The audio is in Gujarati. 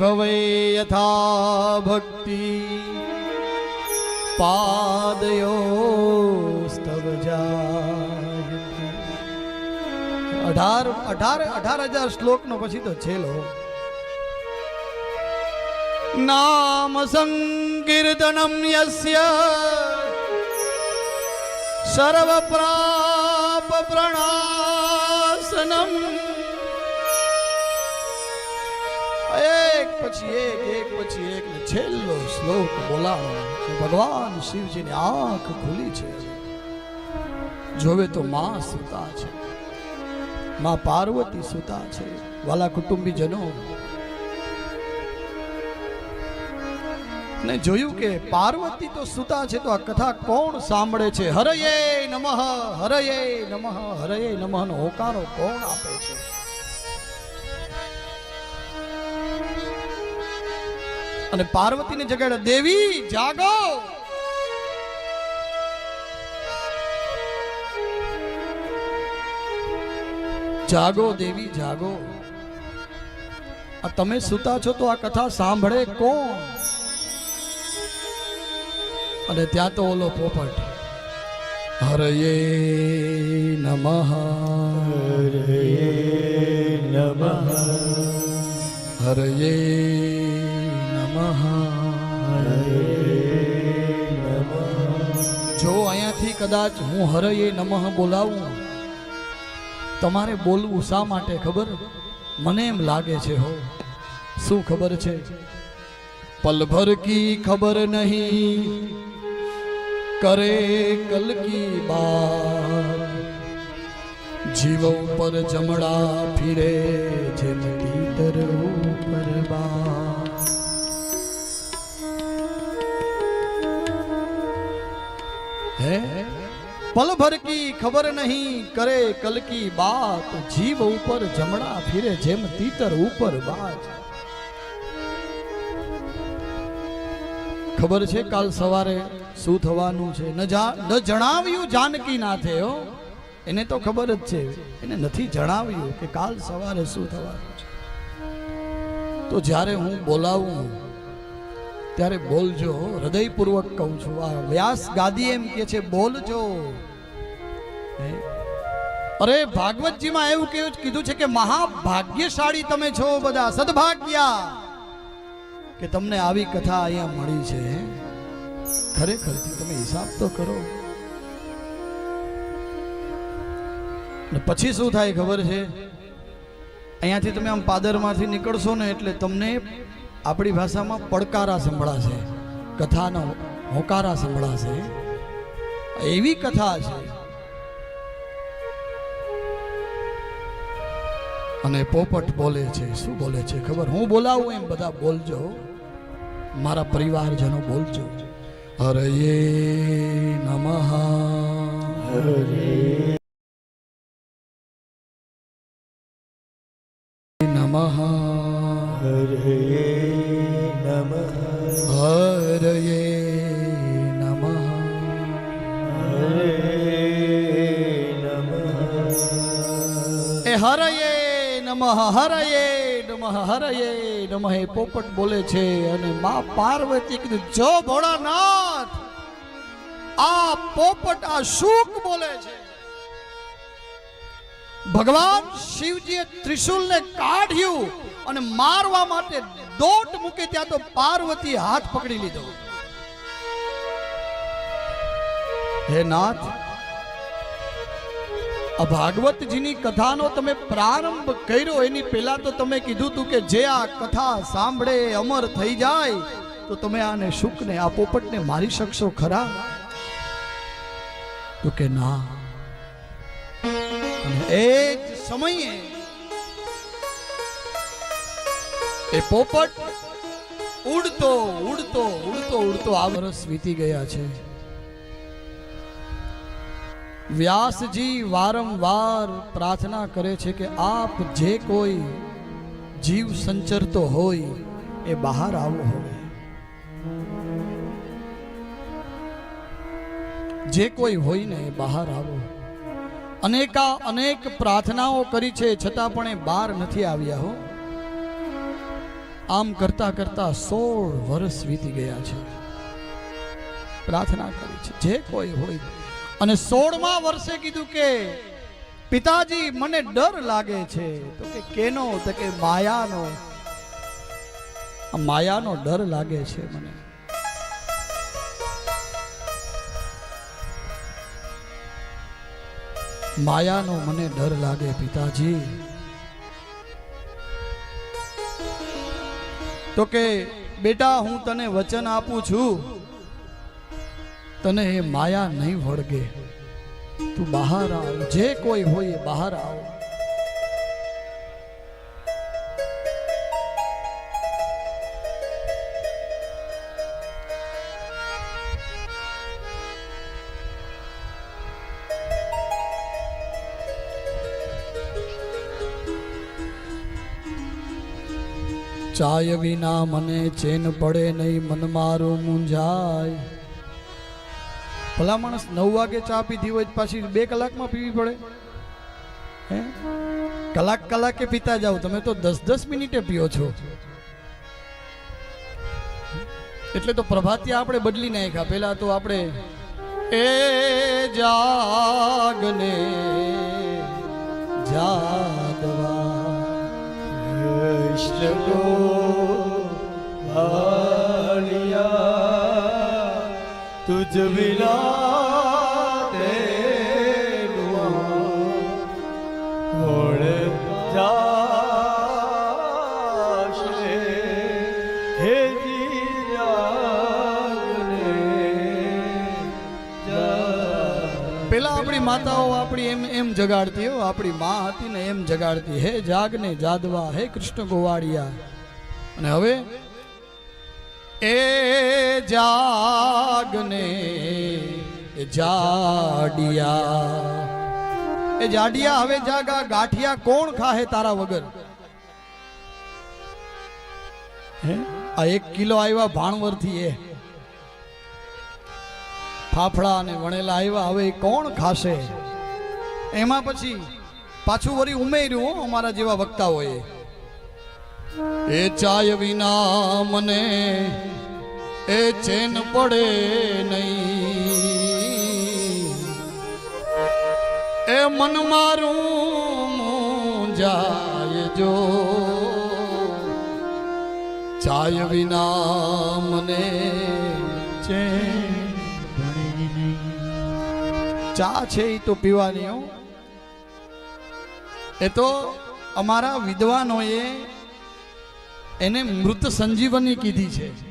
ભવે યથા ભક્તિ પાદયો સ્તવ જાયતે. અઢાર અઢાર અઢાર હજાર શ્લોકનો પછી તો છેલ્લો નામ સંકીર્તનમ યસ્ય સર્વ પ્રાપ પ્રણાસનમ એક પછી એક એક પછી એક ને છેલ્લો શ્લોક બોલાવો કે ભગવાન શિવજીની આંખ ખુલી છે. જોવે તો માં સુતા છે. માં પાર્વતી સુતા છે. વાલા કુટુંબીજનો. ને જોયું કે પાર્વતી તો સુતા છે તો આ કથા કોણ સાંભળે છે? હરયે નમઃ હરયે નમઃ હરયે નમઃ નો હોકારો કોણ આપે છે? અને પાર્વતીને જગાડે દેવી, જાગો. જાગો, દેવી, જાગો. આ તમે સુતા છો તો આ કથા સાંભળે કોણ? અને ત્યાં તો ઓલો પોપટ, હરયે નમઃ. નમઃ. હરયે નમઃ જો અહીંયાથી કદાચ હું હરયે નમઃ બોલાવું, તમારે બોલવું શા માટે ખબર? મને એમ લાગે છે હો. શું ખબર છે? પલભર કી ખબર નહીં. કરે કલ કી બાત જીવ ઉપર જમણા ફિરે, જેમ તીતર ઉપર બા. હે? પલ ભર કી ખબર નહીં કરે કલ કી બાત, જીવ ઉપર જમણા ફિરે, જેમ તીતર ઉપર બાજ ખબર છે કાલ સવારે શું થવાનું છે? ન જણાવ્યું જાનકી નાથે હો? એને તો ખબર જ છે. એને નથી જણાવ્યું કે કાલ સવારે શું થવાનું છે. તો જ્યારે હું બોલાવું, ત્યારે બોલજો, હૃદયપૂર્વક કહું છું, આ વ્યાસ ગાદી એમ કે છે, બોલજો? અરે, ભાગવતજીમાં એવું કેવું કીધું છે કે મહાભાગ્યશાળી તમે છો બધા, સદભાગ્યા, કે તમને આવી કથા અહીંયા મળી છે ખરેખરથી તમે હિસાબ તો કરો. પછી શું થાય ખબર છે? અહીંયાથી તમે આમ પાદરમાંથી નીકળશો ને એટલે તમને આપણી ભાષામાં પડકારા સંભળાશે, કથાનો હોકારા સંભળાશે. એવી કથા છે. અને પોપટ બોલે છે, શું બોલે છે ખબર? હું બોલાવું એમ બધા બોલજો. મારા પરિવારજનો બોલજો. હરયે નમઃ. નમઃ હરે નમઃ હરયે નમઃ હરે નમઃ એ હરયે નમઃ હરયે નમઃ હરયે નમઃ એ પોપટ બોલે છે અને મા પાર્વતી કીધું જો ભોળાનાથ આ પોપટ આ શુક બોલે છે. ભગવાન શિવજીએ ત્રિશુલને કાઢ્યું અને મારવા માટે દોટ મૂકે ત્યાં તો પાર્વતી હાથ પકડી લીધો. હે નાથ ભાગવતજીની કથાનો તમે પ્રારંભ કર્યો, એની પહેલા તો તમે કીધું તું કે જે આ કથા સાંભળે, અમર થઈ જાય, તો તમે આને શુકને, આ પોપટને મારી શકશો ખરા? તો કે ના. અને એ જ સમયે એ પોપટ ઉડતો ઉડતો ઉડતો ઉડતો આ વર્ષ વીતી ગયા છે. વ્યાસજી વારંવાર પ્રાર્થના કરે છે કે આપ જે કોઈ જીવ સંચરતો હોય એ બહાર આવો હોય જે કોઈ હોય ને એ બહાર આવો. અનેકા અનેક પ્રાર્થનાઓ કરી છે છતાં પણ એ બહાર નથી આવ્યા હો. આમ કરતા કરતા સોળ વર્ષ વીતી ગયા છે. પ્રાર્થના કરી છે. જે કોઈ હોય. અને સોળમા વર્ષે કીધું કે, પિતાજી, મને ડર લાગે છે. તો કે, કેનો? તો કે, માયાનો. માયાનો ડર લાગે છે મને. માયાનો મને ડર લાગે, પિતાજી. તો કે, બેટા, હું તને વચન આપું છું. તને એ માયા નહીં વળગે. તું બહાર આવ. જે કોઈ હોય બહાર આવ. ચાય વિના મને ચેન પડે નહીં, મન મારું મૂંઝાય. ભલા માણસ નવ વાગે ચા પીધી હોય પાછી બે કલાકમાં પીવી પડે. હે? કલાક કલાકે પીતા જાઓ, તમે તો દસ દસ મિનિટે પીઓ છો. એટલે તો પ્રભાતિયા આપણે બદલી નાખ્યા. પેલા તો આપણે એ જાગને જાગવા. કૃષ્ણ જાશે હે પેલા આપણી માતાઓ આપણી એમ એમ જગાડતી હો, આપણી માં હતી ને એમ જગાડતી. હે જાગને જાદવા, હે કૃષ્ણ ગોવાળિયા. અને હવે એ જાગને એ જાડિયા. એ જાડિયા હવે જાગા ગાંઠિયા કોણ ખાહે તારા વગર? આ એક કિલો આવ્યા ભાણવરથી એ. ફાફડા અને વણેલા આવ્યા હવે કોણ ખાશે? એમાં પછી પાછું વળી ઉમેર્યું અમારા જેવા વક્તાઓએ. એ ચાય વિના મને એ ચેન પડે નહીં. એ મન મારું જાય જો. ચાય વિના મને ચેન ચા છે એ તો પીવાની એ તો અમારા વિદ્વાનોએ એને મૃત સંજીવની કીધી છે.